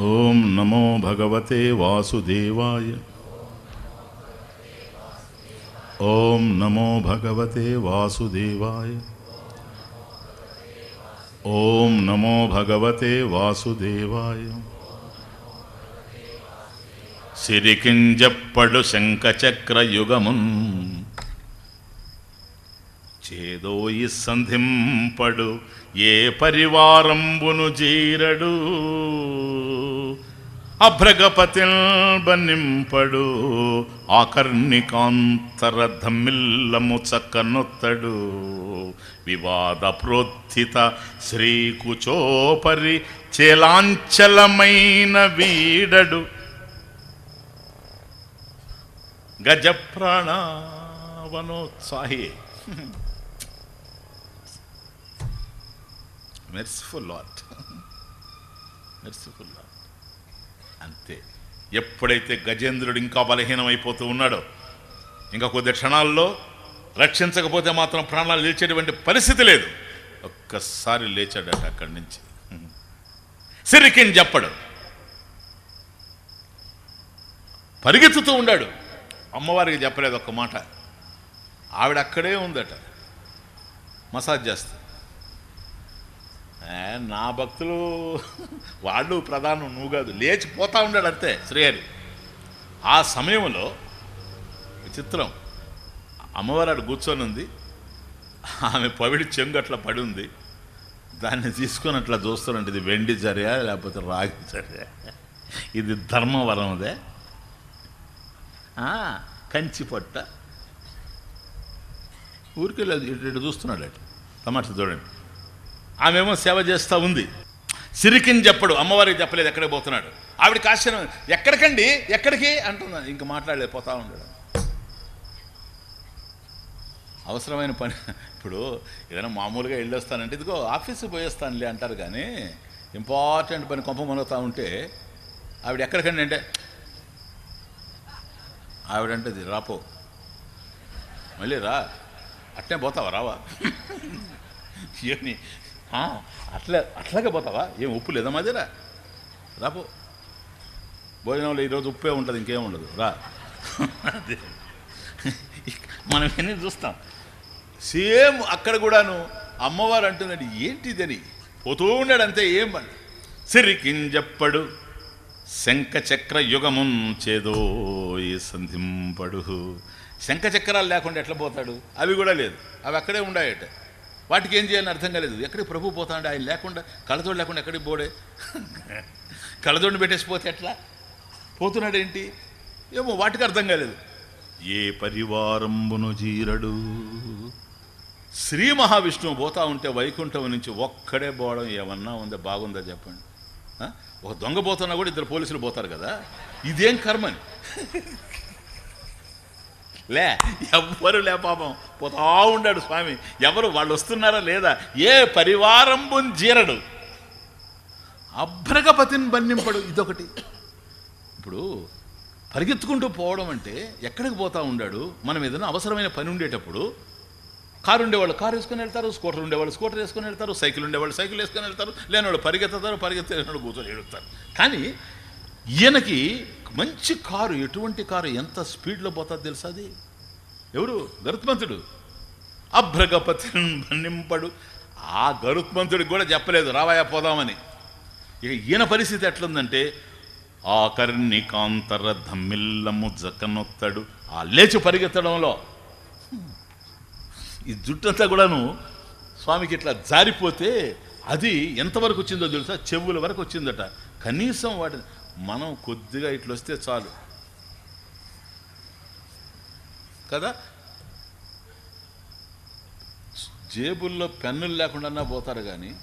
ఓం నమో భగవతే వాసుదేవాయ. ఓం నమో భగవతే వాసుదేవాయ. ఓం నమో భగవతే వాసుదేవాయ. సిరికింజప్పడు శంఖచక్రయుగమున్. చేదోయి సంధింపడు ఏ పరివారంబును జీరడు. అభ్రగపతిల్ బన్నింపడు ఆకర్ణికాంతర ధమ్మిల్లము చక్కనొత్తడు. వివాద ప్రోత్థిత శ్రీకుచోపరి చేలాంచలమైన వీడడు. గజప్రాణవనోత్సాహి. మెర్సిఫుల్ లాట్ మెర్సిఫుల్ లాట్ అంతే. ఎప్పుడైతే గజేంద్రుడు ఇంకా బలహీనమైపోతూ ఉన్నాడో ఇంకా కొద్ది క్షణాల్లో రక్షించకపోతే మాత్రం ప్రాణాలు నిలిచేటువంటి పరిస్థితి లేదు. ఒక్కసారి లేచాడట అక్కడి నుంచి. సిరికిని చెప్పడు. పరిగెత్తుతూ ఉండాడు. అమ్మవారికి చెప్పలేదు ఒక్క మాట. ఆవిడ అక్కడే ఉందట. మసాజ్ చేస్తా. నా భక్తులు వాళ్ళు ప్రధానం నువ్వు కాదు. లేచిపోతా ఉన్నాడు అంతే శ్రీహరి. ఆ సమయంలో విచిత్రం. అమ్మవారు అక్కడ కూర్చొని ఉంది. ఆమె పవిడి చెంగు అట్లా పడి ఉంది. దాన్ని తీసుకొని అట్లా చూస్తున్నట్టు ఇది వెండి జరియా లేకపోతే రాగి జరియా ఇది ధర్మవరందే ఆ, కంచి పొట్ట. ఊరికెళ్ళి ఇటు ఇటు చూస్తున్నాడు అటు. తమాషా చూడండి. ఆమెమో సేవ చేస్తూ ఉంది. సిరికిని చెప్పడు అమ్మవారికి చెప్పలేదు ఎక్కడికి పోతున్నాడు. ఆవిడ ఆశ్చర్యం ఎక్కడికండి ఎక్కడికి? అంటున్నాను. ఇంక మాట్లాడలేదు పోతా ఉండడు. అవసరమైన పని ఇప్పుడు ఏదైనా మామూలుగా వెళ్ళొస్తానంటే ఇదిగో ఆఫీస్కి పోయేస్తానులే అంటారు కానీ ఇంపార్టెంట్ పని కొంప మనవుతా ఉంటే ఆవిడ ఎక్కడికండి అంటే ఆవిడంటది రాపో. మళ్ళీ రా అట్నే పోతావా రావా? ఇవన్నీ అట్లా అట్లాగే పోతావా? ఏం ఉప్పు లేదా మాదిరా రాపో. భోజనంలో ఈరోజు ఉప్పే ఉంటుంది ఇంకేం ఉండదు. రా. అదే. మనం ఎన్ని చూస్తాం? సేమ్ అక్కడ కూడాను అమ్మవారు అంటున్నాడు ఏంటిదని? పోతూ ఉన్నాడు అంతే ఏం పని? సిరికింజప్పడు శంఖచక్ర యుగమున్ చేదో ఈ సంధింపడు. శంఖచక్రాలు లేకుండా ఎట్లా పోతాడు? అవి కూడా లేదు. అవి అక్కడే ఉండాయట. వాటికి ఏం చేయాలని అర్థం కాలేదు. ఎక్కడికి ప్రభు పోతాడు ఆయన లేకుండా కళ్ళతోడు లేకుండా ఎక్కడికి పోడే? కళ్ళతోడిని పెట్టేసిపోతే ఎట్లా? పోతున్నాడేంటి? ఏమో వాటికి అర్థం కాలేదు. ఏ పరివారంబును జీరడు శ్రీ మహావిష్ణువు పోతా ఉంటే వైకుంఠం నుంచి ఒక్కడే పోవడం ఏమన్నా ఉందా? బాగుందా చెప్పండి. ఒక దొంగ పోతున్నా కూడా ఇద్దరు పోలీసులు పోతారు కదా? ఇదేం కర్మని? లే ఎవ్వరు లే పాపం. పోతా ఉండాడు స్వామి. ఎవరు వాళ్ళు వస్తున్నారా లేదా? ఏ పరివారంబు జీరడు. అభ్రగపతిని బన్నింపడు ఇదొకటి. ఇప్పుడు పరిగెత్తుకుంటూ పోవడం అంటే ఎక్కడికి పోతా ఉండాడు? మనం ఏదైనా అవసరమైన పని ఉండేటప్పుడు కారు ఉండేవాళ్ళు కారు వేసుకొని వెళ్తారు స్కూటర్ ఉండేవాళ్ళు స్కూటర్ వేసుకొని వెళ్తారు సైకిల్ ఉండేవాళ్ళు సైకిల్ వేసుకొని వెళ్తారు లేనివాళ్ళు పరిగెత్తుతారు పరిగెత్తేవాళ్ళు కూర్చొని ఎడుతారు కానీ ఈయనకి మంచి కారు ఎటువంటి కారు ఎంత స్పీడ్లో పోతుందో తెలుసా అది? ఎవరు? గరుత్మంతుడు. అభ్రగపతి నింపడు ఆ గరుత్మంతుడికి కూడా చెప్పలేదు రావాయా పోదామని. ఇక ఈయన పరిస్థితి ఎట్లుందంటే ఆకర్ణి కాంతర ధమ్మిల్లము జక్కనొత్తడు ఆ లేచి పరిగెత్తడంలో. ఈ జుట్టంతా కూడాను స్వామికి ఇట్లా జారిపోతే అది ఎంతవరకు వచ్చిందో తెలుసా? చెవుల వరకు వచ్చిందట. కనీసం వాటి మనం కొద్దిగా ఇట్లొస్తే చాలు. కదా? జేబుల్లో పెన్నులు లేకుండా పోతారు కానీ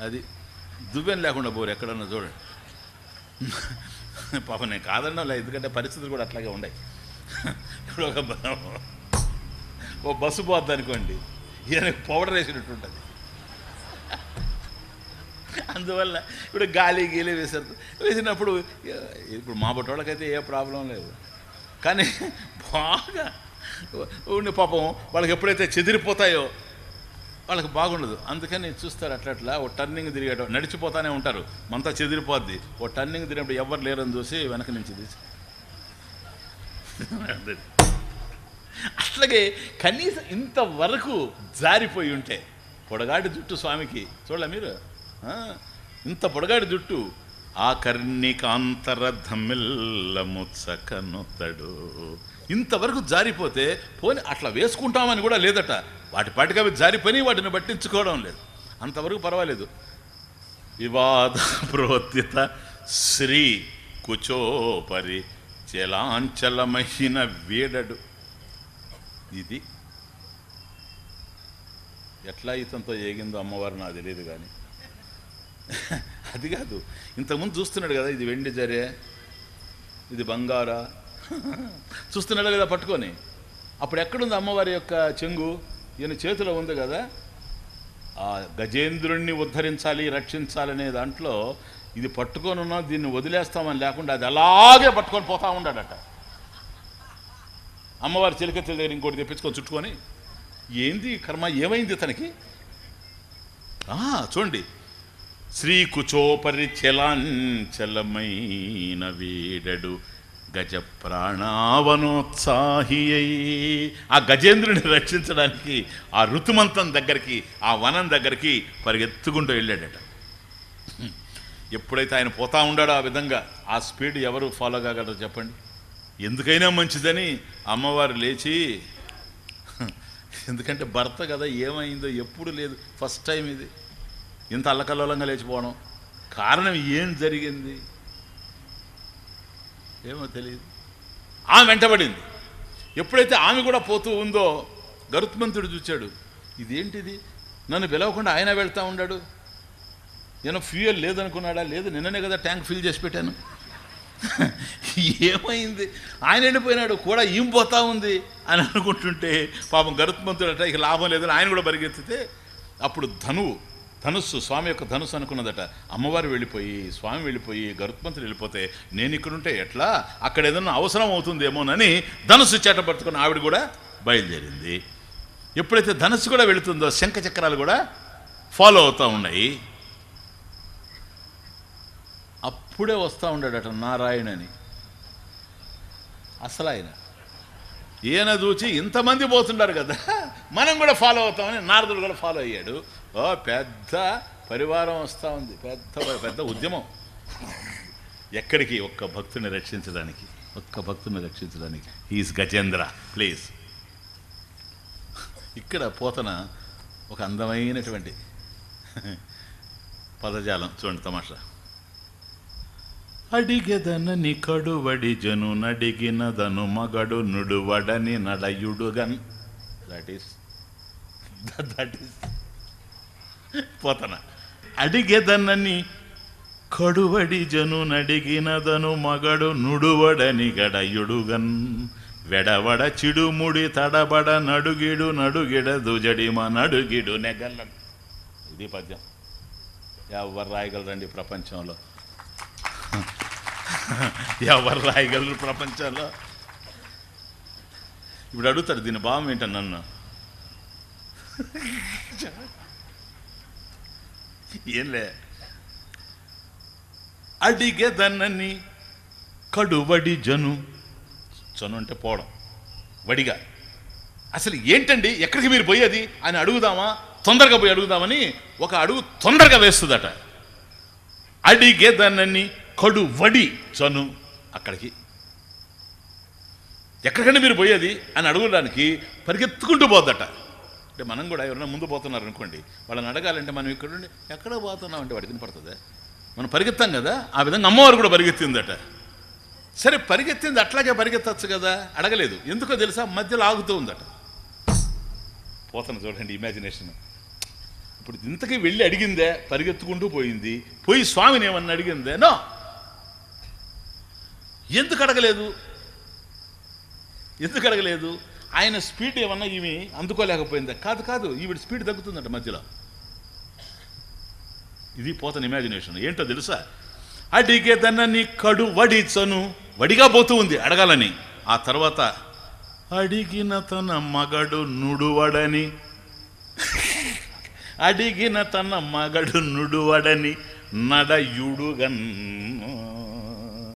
అది దువ్వెన లేకుండా పోరు ఎక్కడన్నా చూడండి. పాప నేను కాదన్నా ఎందుకంటే పరిస్థితులు కూడా అట్లాగే ఉన్నాయి. ఇప్పుడు ఒక ఓ బస్సు పోద్ది అనుకోండి ఈయనకు పౌడర్ వేసినట్టు ఉంటుంది. అందువల్ల ఇప్పుడు గాలి గీలి వేసారు వేసినప్పుడు ఇప్పుడు మా బొట్టోళ్ళకైతే ఏ ప్రాబ్లం లేదు. కానీ బాగా ఉండి పాపం వాళ్ళకి ఎప్పుడైతే చెదిరిపోతాయో వాళ్ళకి బాగుండదు. అందుకని చూస్తారు అట్లా అట్లా ఓ టర్నింగ్ తిరిగేట నడిచిపోతానే ఉంటారు. మనతో చెదిరిపోద్ది. ఓ టర్నింగ్ తిరిగినప్పుడు ఎవరు లేరని చూసి వెనక నుంచి తీసి అట్లాగే కనీసం ఇంతవరకు జారిపోయి ఉంటే పొడగాటి జుట్టు స్వామికి చూడలే మీరు? ఇంత పొడగాడి జుట్టు. ఆ కర్ణికాంతర ధమ్మిల్లముచ్చకనుతడు ఇంతవరకు జారిపోతే పోని అట్లా వేసుకుంటామని కూడా లేదట. వాటి పాటికి అవి జారిపోయి వాటిని పట్టించుకోవడం లేదు. అంతవరకు పర్వాలేదు. వివాద ప్రోత్యత శ్రీ కుచోపరి చలాంచలమైన వీడడు. ఇది ఎట్లా ఇతంతో ఏగిందో అమ్మవారు నాకు తెలియదు కానీ అది కాదు. ఇంతకుముందు చూస్తున్నాడు కదా ఇది వెండి జరే ఇది బంగారా. చూస్తున్నాడు కదా పట్టుకొని? అప్పుడు ఎక్కడుంది అమ్మవారి యొక్క చెంగు? ఈయన చేతిలో ఉంది కదా. ఆ గజేంద్రుణ్ణి ఉద్ధరించాలి రక్షించాలనే దాంట్లో ఇది పట్టుకొని ఉన్నాం దీన్ని వదిలేస్తామని లేకుండా అది అలాగే పట్టుకొని పోతా ఉన్నాడట అమ్మవారి చిలికెత్తల దగ్గర ఇంకోటి తెప్పించుకొని చుట్టుకొని ఏంది కర్మ? ఏమైంది తనకి? చూడండి. శ్రీ కుచోపరి చలాంచలమైన వీడడు గజ ప్రాణావనోత్సాహి అయి ఆ గజేంద్రుని రక్షించడానికి ఆ ఋతుమంతం దగ్గరికి ఆ వనం దగ్గరికి పరిగెత్తుకుంటూ వెళ్ళాడట. ఎప్పుడైతే ఆయన పోతా ఉండాడో ఆ విధంగా ఆ స్పీడ్ ఎవరు ఫాలో కాగలరు చెప్పండి. ఎందుకైనా మంచిదని అమ్మవారు లేచి ఎందుకంటే భర్త కదా ఏమైందో ఎప్పుడు లేదు ఫస్ట్ టైం ఇది. ఇంత అల్లకల్లోలంగా లేచిపోవడం. కారణం ఏం జరిగింది? ఏమో తెలియదు ఆమె వెంటబడింది. ఎప్పుడైతే ఆమె కూడా పోతూ ఉందో గరుత్మంతుడు చూచాడు. ఇదేంటిది? నన్ను పిలవకుండా ఆయన వెళ్తూ ఉన్నాడు నేను ఫ్యూయల్ లేదనుకున్నాడా? లేదు నిన్ననే కదా ట్యాంక్ ఫిల్ చేసి పెట్టాను. ఏమైంది? ఆయన వెళ్ళిపోయినాడు కూడా ఏం పోతా ఉంది అని అనుకుంటుంటే పాపం గరుత్మంతుడు అంటే ఇక లాభం లేదని ఆయన కూడా పరిగెత్తితే అప్పుడు ధనువు ధనుస్సు స్వామి యొక్క ధనుస్సు అనుకున్నదట. అమ్మవారు వెళ్ళిపోయి స్వామి వెళ్ళిపోయి గరుత్మంతులు వెళ్ళిపోతే నేను ఇక్కడుంటే ఎట్లా? అక్కడ ఏదైనా అవసరం అవుతుందేమోనని ధనుస్సు చేటపట్టుకుని ఆవిడ కూడా బయలుదేరింది. ఎప్పుడైతే ధనుస్సు కూడా వెళుతుందో శంఖ చక్రాలు కూడా ఫాలో అవుతూ ఉన్నాయి. అప్పుడే వస్తూ ఉన్నాడట నారాయణని అసలు ఆయన. ఈయన చూచి ఇంతమంది పోతుండారు కదా మనం కూడా ఫాలో అవుతామని నారదుడు కూడా ఫాలో అయ్యాడు. ఓ పెద్ద పరివారం వస్తూ ఉంది. పెద్ద పెద్ద ఉద్యమం. ఎక్కడికి ఒక్క భక్తుని రక్షించడానికి? ఒక్క భక్తుని రక్షించడానికి. ఈజ్ గజేంద్ర ప్లీజ్ ఇక్కడ పోతన ఒక అందమైనటువంటి పదజాలం. చూడండి తమాషా. అడిగెదనని కడువడి జను నడిగినదను మగడు నుడువడని నడయుడుగన్. That is that is Potana? అడిగెదనని కడువడి జనునడిగినదను మగడు నుడువడని గడయుడుగన్. వెడవడ చిడుముడి తడబడ నడుగిడు నడుగిడ దుజడిమ నడుగిడు నెగల్లన్ ఇది పద్యం. ఎవరు రాయగలరండి ప్రపంచంలో? ఎవరు రాయగలరు ప్రపంచంలో? ఇప్పుడు అడుగుతాడు దీని భావం ఏంటని నన్ను? ఏంలే అడిగేదన్నని కడువడి జను జను అంటే పోవడం వడిగా అసలు ఏంటండి ఎక్కడికి మీరు పోయేది అని అడుగుదామా తొందరగా పోయి అడుగుదామని ఒక అడుగు తొందరగా వేస్తుందట అడిగేదన్నని కడు వడి చను అక్కడికి ఎక్కడికంటే మీరు పోయేది అని అడగడానికి పరిగెత్తుకుంటూ పోద్దట అంటే మనం కూడా ఎవరైనా ముందు పోతున్నారు అనుకోండి వాళ్ళని అడగాలంటే మనం ఇక్కడ నుండి ఎక్కడ పోతున్నాం అంటే వాడికి పడుతుందా మనం పరిగెత్తాం కదా ఆ విధంగా అమ్మవారు కూడా పరిగెత్తిందట. సరే పరిగెత్తింది అట్లాగే పరిగెత్తచ్చు కదా అడగలేదు. ఎందుకో తెలుసా? మధ్యలో ఆగుతూ ఉందట. పోతాను చూడండి ఇమాజినేషన్ ఇప్పుడు ఇంతకీ వెళ్ళి అడిగిందే పరిగెత్తుకుంటూ పోయింది పోయి స్వామిని ఏమన్నా అడిగిందే? నో. ఎందుకు అడగలేదు? ఎందుకు అడగలేదు? ఆయన స్పీడ్ ఏమన్నా ఈమె అందుకోలేకపోయిందా? కాదు కాదు ఈవిడ స్పీడ్ తగ్గుతుందంట మధ్యలో. ఇది పోతన ఇమాజినేషన్ ఏంటో తెలుసా? అడిగేదన్నని కడు వడిచను వడిగా పోతూ ఉంది అడగాలని. ఆ తర్వాత అడిగిన తన మగడు నుడువడని. అడిగిన తన మగడు నుడువడని నడయుడుగన్